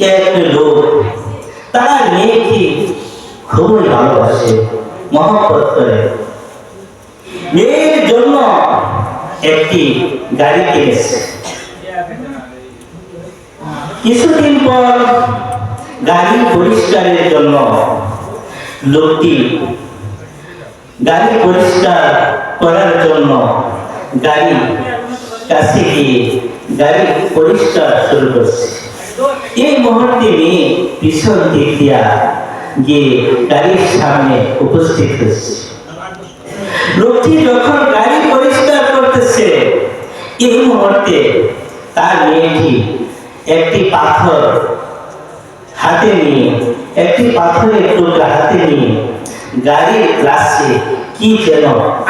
একটি লোক? তার মেয়েকে খুবই ভালোবাসে, মহব্বত করে। মেয়ের জন্য একটি গাড়ি কিনেছে। কিছুদিন পর গাড়ি পরিষ্কারের জন্য লোকটি গাড়ি পরিষ্কার করার জন্য গাড়ি কাছে গিয়ে গাড়ি পরিষ্কার শুরু করছে। এই মুহূর্তে মেয়ে পিছন দিক দিয়া গিয়ে গাড়ির সামনে উপস্থিত হচ্ছে লোকটি যখন গাড়ি পরিষ্কার করতেছে, এই মুহূর্তে তার মেয়েটি একটি পাথর হাতে নিয়ে, একটি পাথরের টুকরা হাতে নিয়ে গাড়ির গ্লাসে কি যেন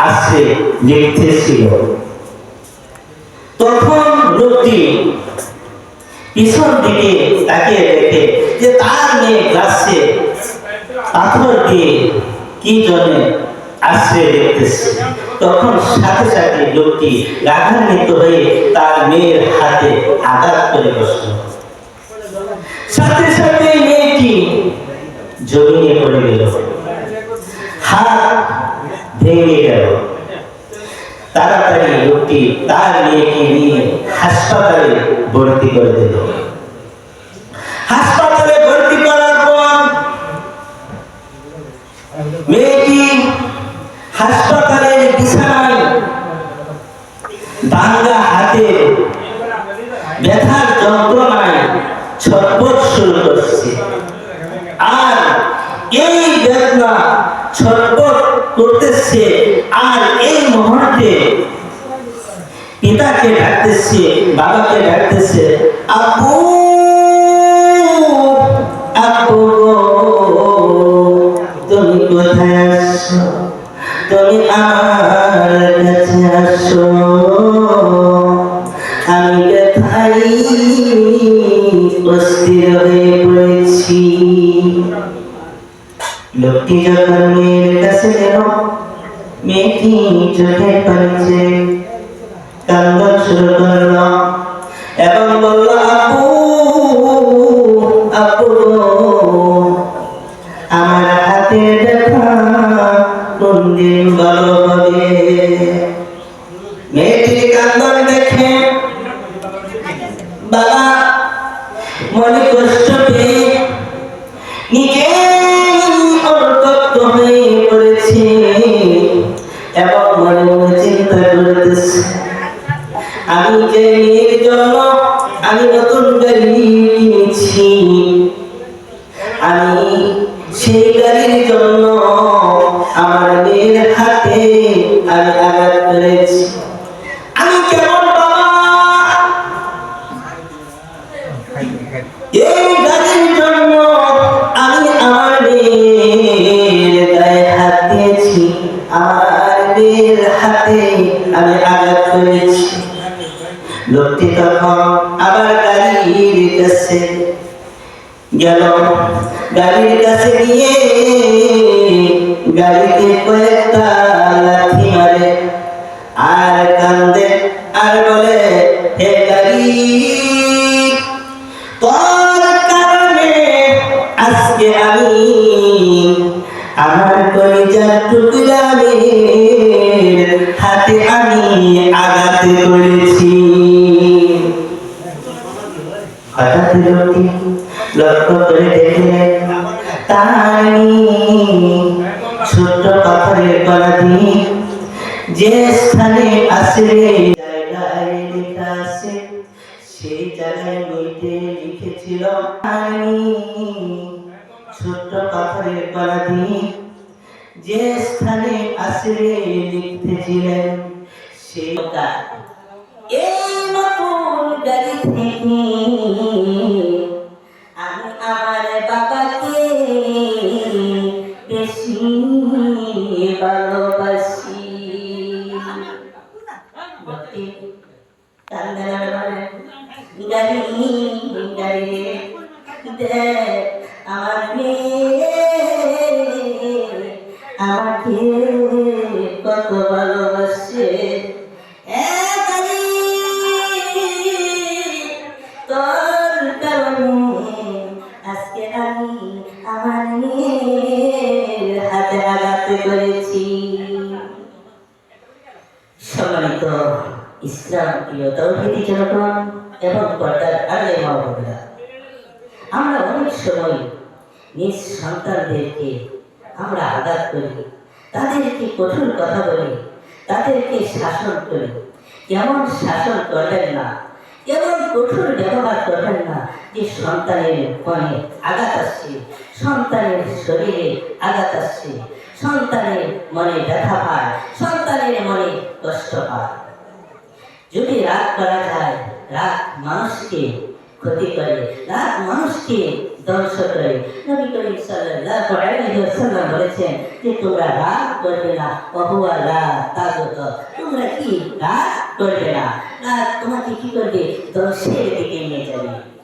আসছে লিখতেছিল। তখন লোকটি পিছন দিকে তাকিয়ে দেখে যে তার মেয়ে গ্লাসে পাথর দিয়ে কি জন্য আসছে দেখতেছে? তখন সাথে সাথে লোকটি রাগান্বিত হয়ে তার মেয়ের হাতে আঘাত করে বসল। সাথে সাথে মেয়েটি জমিয়ে পড়ে গেল। হাত ভেঙে গেল। তাড়াতাড়ি লোকটি তার মেয়েকে নিয়ে হাসপাতালে ভর্তি করে দিল। ছটপট শুরু করছে। আর এই বেদনা ছটপট করতেছে, আর এই মুহূর্তে পিতাকে ডাকতেছে, বাবাকে ডাকতেছে, আপু আপু তুমি কোথায় তুমি আমার অস্থির হয়ে পড়েছি। লোকটি যখন মেয়ের কাছে গেল মেয়েটি চোখে পড়েছে কান্দন শুরু করল এবং বলল, আপু আপু, আমার হাতে ব্যথা কোন দিন ভালো হবে? মেয়ের হাতে আমি আঘাত করেছি। লোকটি তখন আবার গাড়ির কাছে গেল। গাড়ির কাছে গিয়ে গাড়িতে কয়েকটা লাথি মারে। আর কান্দে, আর বলে, হে গাড়ি, তোর কারণে আজকে আমি লোকটি লক্ষ্য করে দেখলেন তাই ছোট্ট পাথরের গলা দিয়ে যে স্থানে আসবে জায়গায় লেখা আছে সেই জায়গায় বইতে লিখেছিল আমি নতুন গাড়ি থেকে আমার মেয়ে আমাকে কত ভালোবাসে তোর আজকে আমি আমার মেয়ের হাতে আঘাত করেছি। প্রিয় তৌহিদি জনগণ এবং পর্দার আগে মা আমরা অনেক সময় নিজ সন্তানদেরকে আমরা আঘাত করি, তাদেরকে কঠোর কথা বলি, তাদেরকে শাসন করি। এমন শাসন করবেন না, এমন কঠোর ব্যবহার করবেন না যে সন্তানের মনে আঘাত আসছে, সন্তানের শরীরে আঘাত আসছে, সন্তানের মনে ব্যথা পায় সন্তানের মনে কষ্ট রাগ করা যায়। রাগ মানুষকে ক্ষতি করে। রাগ মানুষকে ধ্বংস করে। নবী করিম বলেছেন যে, তোমরা রাগ করবে না। অহুয়া তোমরা কি রাগ করবে না? রাগ তোমাকে কি করবে? ধ্বংসের দিকে নিয়ে যাবে।